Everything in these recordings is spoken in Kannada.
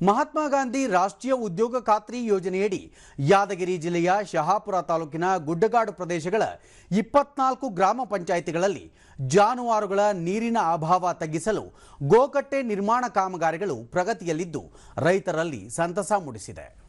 ಮಹಾತ್ಮ ಗಾಂಧಿ ರಾಷ್ಟ್ರೀಯ ಉದ್ಯೋಗ ಖಾತ್ರಿ ಯೋಜನೆಯಡಿ ಯಾದಗಿರಿ ಜಿಲ್ಲೆಯ ಶಹಾಪುರ ತಾಲೂಕಿನ ಗುಡ್ಡಗಾಡು ಪ್ರದೇಶಗಳ ಇಪ್ಪತ್ನಾಲ್ಕು ಗ್ರಾಮ ಪಂಚಾಯಿತಿಗಳಲ್ಲಿ ಜಾನುವಾರುಗಳ ನೀರಿನ ಅಭಾವ ತಗ್ಗಿಸಲು ಗೋಕಟ್ಟೆ ನಿರ್ಮಾಣ ಕಾಮಗಾರಿಗಳು ಪ್ರಗತಿಯಲ್ಲಿದ್ದು ರೈತರಲ್ಲಿ ಸಂತಸ ಮೂಡಿಸಿದೆ.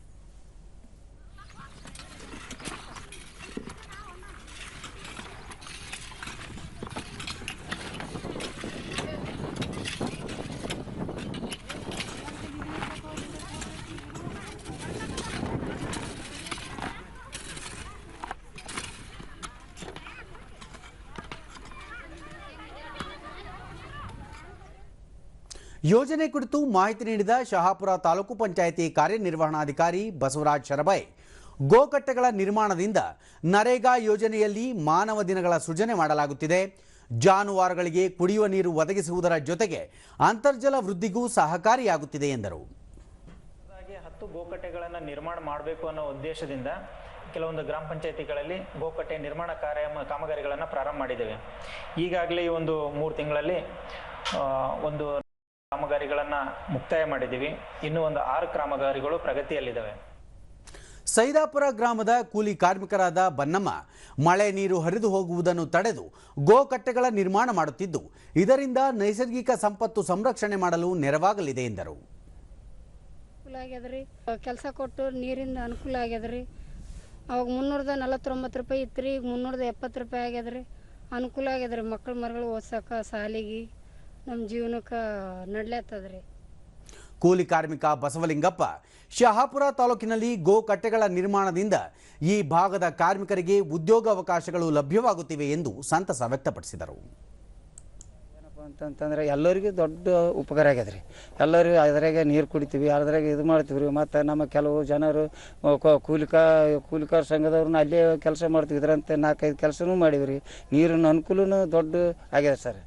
ಯೋಜನೆ ಕುರಿತು ಮಾಹಿತಿ ನೀಡಿದ ಶಹಾಪುರ ತಾಲೂಕು ಪಂಚಾಯಿತಿ ಕಾರ್ಯನಿರ್ವಹಣಾಧಿಕಾರಿ ಬಸವರಾಜ್ ಶರಬೈ ಗೋಕಟ್ಟೆಗಳ ನಿರ್ಮಾಣದಿಂದ ನರೇಗಾ ಯೋಜನೆಯಲ್ಲಿ ಮಾನವ ದಿನಗಳ ಸೃಜನೆ ಮಾಡಲಾಗುತ್ತಿದೆ. ಜಾನುವಾರುಗಳಿಗೆ ಕುಡಿಯುವ ನೀರು ಒದಗಿಸುವುದರ ಜೊತೆಗೆ ಅಂತರ್ಜಲ ವೃದ್ಧಿಗೂ ಸಹಕಾರಿಯಾಗುತ್ತಿದೆ ಎಂದರು. ಹತ್ತು ಗೋಕಟ್ಟೆಗಳನ್ನು ನಿರ್ಮಾಣ ಮಾಡಬೇಕು ಅನ್ನೋ ಉದ್ದೇಶದಿಂದ ಕೆಲವೊಂದು ಗ್ರಾಮ ಪಂಚಾಯತಿಗಳಲ್ಲಿ ಗೋಕಟ್ಟೆ ನಿರ್ಮಾಣ ಕಾರ್ಯ ಕಾಮಗಾರಿಗಳನ್ನು ಪ್ರಾರಂಭ ಮಾಡಿದ್ದೇವೆ. ಈಗಾಗಲೇ ಈ ಒಂದು ಮೂರು ತಿಂಗಳಲ್ಲಿ ಒಂದು ಕಾಮಗಾರಿಗಳನ್ನು ಮುಕ್ತಾಯ ಮಾಡಿದ್ದೀವಿ. ಇನ್ನೂ ಒಂದು ಆರು ಕಾಮಗಾರಿಗಳು ಪ್ರಗತಿಯಲ್ಲಿದ್ದಾವೆ. ಸೈದಾಪುರ ಗ್ರಾಮದ ಕೂಲಿ ಕಾರ್ಮಿಕರಾದ ಬನ್ನಮ್ಮ ಮಳೆ ನೀರು ಹರಿದು ಹೋಗುವುದನ್ನು ತಡೆದು ಗೋಕಟ್ಟೆಗಳ ನಿರ್ಮಾಣ ಮಾಡುತ್ತಿದ್ದು ಇದರಿಂದ ನೈಸರ್ಗಿಕ ಸಂಪತ್ತು ಸಂರಕ್ಷಣೆ ಮಾಡಲು ನೆರವಾಗಲಿದೆ ಎಂದರು. ಕೆಲಸ ಕೊಟ್ಟು ನೀರಿಂದ ಅನುಕೂಲ ಆಗ್ಯದ್ರಿ. ಅವಾಗ ಮುನ್ನೂರದ ನಲವತ್ತೊಂಬತ್ತು ರೂಪಾಯಿ ಇತ್ತು ರೀ ಈಗ ಮುನ್ನೂರದ ಎಪ್ಪತ್ತು ರೂಪಾಯಿ ಆಗ್ಯದ್ರಿ. ಅನುಕೂಲ ಆಗ್ಯದ್ರಿ ಮಕ್ಕಳು ಮರಗಳು ಓದ್ಸಕ್ಕೆ ಸಾಲಿಗೆ. ನಮ್ಮ ಜೀವನಕ್ಕೆ ನಡ್ಲತ್ತದ್ರಿ ಕೂಲಿ ಕಾರ್ಮಿಕ ಬಸವಲಿಂಗಪ್ಪ ಶಹಾಪುರ ತಾಲೂಕಿನಲ್ಲಿ ಗೋ ಕಟ್ಟೆಗಳ ನಿರ್ಮಾಣದಿಂದ ಈ ಭಾಗದ ಕಾರ್ಮಿಕರಿಗೆ ಉದ್ಯೋಗಾವಕಾಶಗಳು ಲಭ್ಯವಾಗುತ್ತಿವೆ ಎಂದು ಸಂತಸ ವ್ಯಕ್ತಪಡಿಸಿದರು. ಏನಪ್ಪ ಅಂತಂತಂದ್ರೆ ಎಲ್ಲರಿಗೂ ದೊಡ್ಡ ಉಪಕಾರ ಆಗ್ಯದ ರೀ ಎಲ್ಲರಿಗೂ ಅದ್ರಾಗೆ ನೀರು ಕುಡಿತೀವಿ ಅದ್ರಾಗೆ ಇದು ಮಾಡ್ತೀವಿ ರೀ ಮತ್ತು ನಮ್ಮ ಕೆಲವು ಜನರು ಕೂಲಿಕ ಕೂಲಿಕಾ ಕೂಲಿಕಾರ ಸಂಘದವ್ರನ್ನ ಅಲ್ಲೇ ಕೆಲಸ ಮಾಡ್ತೀವಿ ಇದರಂತೆ ನಾಲ್ಕೈದು ಕೆಲಸನೂ ಮಾಡೀವಿ ರೀ ನೀರಿನ ಅನುಕೂಲನೂ ದೊಡ್ಡ ಆಗ್ಯದ ಸರ್.